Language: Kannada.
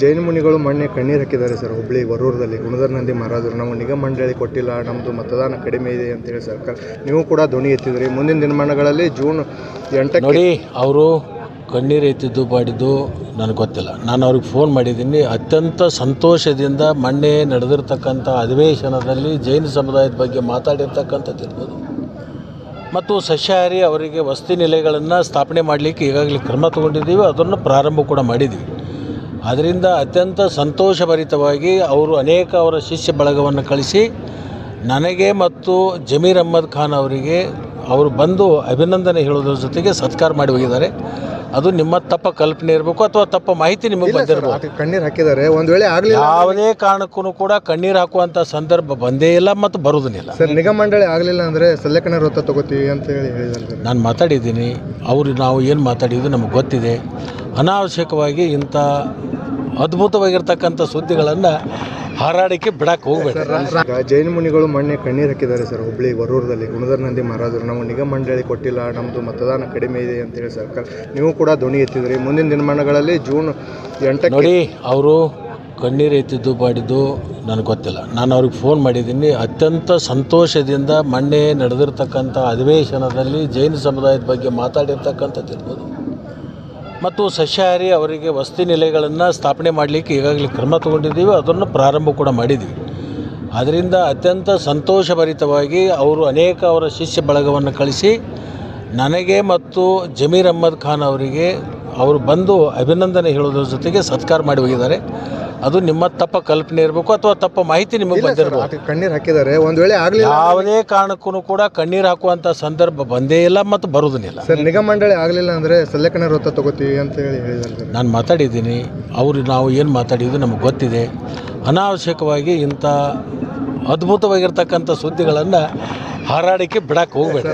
ಜೈನ ಮುನಿಗಳು ಮೊನ್ನೆ ಕಣ್ಣೀರು ಹಾಕಿದ್ದಾರೆ ಸರ್. ಹುಬ್ಳಿ ವರೂರದಲ್ಲಿ ಗುಣಧರ್ ನಂದಿ ಮಹಾರಾಜರು. ನಾವು ನಿಗಮ ಮಂಡಳಿ ಕೊಟ್ಟಿಲ್ಲ ನಮ್ಮದು ಮತದಾನ ಕಡಿಮೆ ಇದೆ ಅಂತೇಳಿ ಸರ್ಕಾರ ನೀವು ಕೂಡ ಧ್ವನಿ ಎತ್ತಿದ್ರಿ. ಮುಂದಿನ ದಿನಮಾನಗಳಲ್ಲಿ ಜೂನ್ ಎಂಟಕ್ಕೆ ನೋಡಿ, ಅವರು ಕಣ್ಣೀರು ಎತ್ತಿದ್ದು ಮಾಡಿದ್ದು ನನಗೆ ಗೊತ್ತಿಲ್ಲ. ನಾನು ಅವ್ರಿಗೆ ಫೋನ್ ಮಾಡಿದ್ದೀನಿ. ಅತ್ಯಂತ ಸಂತೋಷದಿಂದ ಮೊನ್ನೆ ನಡೆದಿರ್ತಕ್ಕಂಥ ಅಧಿವೇಶನದಲ್ಲಿ ಜೈನ ಸಮುದಾಯದ ಬಗ್ಗೆ ಮಾತಾಡಿರ್ತಕ್ಕಂಥದ್ದು ಇರ್ಬೋದು. ಮತ್ತು ಸಸ್ಯಾಹಾರಿ ಅವರಿಗೆ ವಸತಿ ನಿಲಯಗಳನ್ನು ಸ್ಥಾಪನೆ ಮಾಡಲಿಕ್ಕೆ ಈಗಾಗಲೇ ಕ್ರಮ ತಗೊಂಡಿದ್ದೀವಿ. ಅದನ್ನು ಪ್ರಾರಂಭ ಕೂಡ ಮಾಡಿದ್ದೀವಿ. ಅದರಿಂದ ಅತ್ಯಂತ ಸಂತೋಷಭರಿತವಾಗಿ ಅವರು ಅನೇಕ ಅವರ ಶಿಷ್ಯ ಬಳಗವನ್ನು ಕಳಿಸಿ ನನಗೆ ಮತ್ತು ಜಮೀರ್ ಅಹ್ಮದ್ ಖಾನ್ ಅವರಿಗೆ ಅವರು ಬಂದು ಅಭಿನಂದನೆ ಹೇಳೋದ್ರ ಜೊತೆಗೆ ಸತ್ಕಾರ ಮಾಡಿ ಹೋಗಿದ್ದಾರೆ. ಅದು ನಿಮ್ಮ ತಪ್ಪ ಕಲ್ಪನೆ ಇರಬೇಕು ಅಥವಾ ತಪ್ಪ ಮಾಹಿತಿ ನಿಮಗೆ ಬಂದಿರಬೇಕು? ಕಣ್ಣೀರು ಹಾಕಿದ್ದಾರೆ. ಒಂದು ವೇಳೆ ಆಗಲಿ ಯಾವುದೇ ಕಾರಣಕ್ಕೂ ಕೂಡ ಕಣ್ಣೀರು ಹಾಕುವಂಥ ಸಂದರ್ಭ ಬಂದೇ ಇಲ್ಲ ಮತ್ತು ಬರುವುದಿಲ್ಲ. ಸರ್ ನಿಗಮ ಮಂಡಳಿ ಆಗಲಿಲ್ಲ ಅಂದರೆ ಸಲ್ಲೇಖನ ವೃತ್ತ ತಗೋತೀವಿ ಅಂತ ಹೇಳಿ ನಾನು ಮಾತಾಡಿದ್ದೀನಿ. ಅವರು ನಾವು ಏನು ಮಾತಾಡಿದ್ದು ನಮಗೆ ಗೊತ್ತಿದೆ. ಅನಾವಶ್ಯಕವಾಗಿ ಇಂಥ ಅದ್ಭುತವಾಗಿರ್ತಕ್ಕಂಥ ಸುದ್ದಿಗಳನ್ನು ಹಾರಾಡಿಕೆ ಬಿಡಕ್ಕೆ ಹೋಗ್ಬೇಡ. ಈಗ ಜೈನ ಮುನಿಗಳು ಮೊನ್ನೆ ಕಣ್ಣೀರು ಹಾಕಿದ್ದಾರೆ ಸರ್ ಹುಬ್ಳಿ ವರೂರದಲ್ಲಿ ಗುಣಧರ್ ನಂದಿ ಮಹಾರಾಜರು ನಾವು ನಿಗಮ ಮಂಡಳಿ ಕೊಟ್ಟಿಲ್ಲ ನಮ್ಮದು ಮತದಾನ ಕಡಿಮೆ ಇದೆ ಅಂತೇಳಿ ಸರ್ಕಾರ ನೀವು ಕೂಡ ಧ್ವನಿ ಎತ್ತಿದ್ರಿ. ಮುಂದಿನ ದಿನಮಾನಗಳಲ್ಲಿ ಜೂನ್ ಎಂಟ ನೋಡಿ ಅವರು ಕಣ್ಣೀರು ಎತ್ತಿದ್ದು ಬಾಡಿದ್ದು ನನಗೆ ಗೊತ್ತಿಲ್ಲ. ನಾನು ಅವ್ರಿಗೆ ಫೋನ್ ಮಾಡಿದ್ದೀನಿ. ಅತ್ಯಂತ ಸಂತೋಷದಿಂದ ಮೊನ್ನೆ ನಡೆದಿರ್ತಕ್ಕಂಥ ಅಧಿವೇಶನದಲ್ಲಿ ಜೈನ ಸಮುದಾಯದ ಬಗ್ಗೆ ಮಾತಾಡಿರ್ತಕ್ಕಂಥದ್ದು ಇರ್ಬೋದು. ಮತ್ತು ಸಸ್ಯಾಹಾರಿ ಅವರಿಗೆ ವಸತಿ ನಿಲಯಗಳನ್ನು ಸ್ಥಾಪನೆ ಮಾಡಲಿಕ್ಕೆ ಈಗಾಗಲೇ ಕ್ರಮ ತಗೊಂಡಿದ್ದೀವಿ, ಅದನ್ನು ಪ್ರಾರಂಭ ಕೂಡ ಮಾಡಿದ್ದೀವಿ. ಅದರಿಂದ ಅತ್ಯಂತ ಸಂತೋಷಭರಿತವಾಗಿ ಅವರು ಅನೇಕ ಅವರ ಶಿಷ್ಯ ಬಳಗವನ್ನು ಕಳಿಸಿ, ನನಗೆ ಮತ್ತು ಜಮೀರ್ ಅಹ್ಮದ್ ಖಾನ್ ಅವರಿಗೆ ಅವರು ಬಂದು ಅಭಿನಂದನೆ ಹೇಳೋದ್ರ ಜೊತೆಗೆ ಸತ್ಕಾರ ಮಾಡಿ ಹೋಗಿದ್ದಾರೆ. ಅದು ನಿಮ್ಮ ತಪ್ಪ ಕಲ್ಪನೆ ಇರಬೇಕು ಅಥವಾ ತಪ್ಪ ಮಾಹಿತಿ ನಿಮಗೆ ಬಂದಿರಬೇಕು? ಕಣ್ಣೀರು ಹಾಕಿದ್ದಾರೆ. ಒಂದ್ ವೇಳೆ ಆಗಲಿ ಯಾವುದೇ ಕಾರಣಕ್ಕೂ ಕೂಡ ಕಣ್ಣೀರು ಹಾಕುವಂತ ಸಂದರ್ಭ ಬಂದೇ ಇಲ್ಲ ಮತ್ತು ಬರುವುದಿಲ್ಲ. ಸರ್ ನಿಗಮ ಮಂಡಳಿ ಆಗಲಿಲ್ಲ ಅಂದ್ರೆ ಸಲ್ಲೇಖನ ವೃತ್ತ ತಗೋತೀವಿ ಅಂತ ಹೇಳಿ ಹೇಳಿದ್ದಾರೆ ನಾನು ಮಾತಾಡಿದ್ದೀನಿ. ಅವರು ನಾವು ಏನು ಮಾತಾಡಿದ್ದು ನಮಗೆ ಗೊತ್ತಿದೆ. ಅನಾವಶ್ಯಕವಾಗಿ ಇಂಥ ಅದ್ಭುತವಾಗಿರ್ತಕ್ಕಂಥ ಸುದ್ದಿಗಳನ್ನು ಹಾರಾಡಿಕೆ ಬಿಡಕ್ಕೆ ಹೋಗ್ಬೇಡ.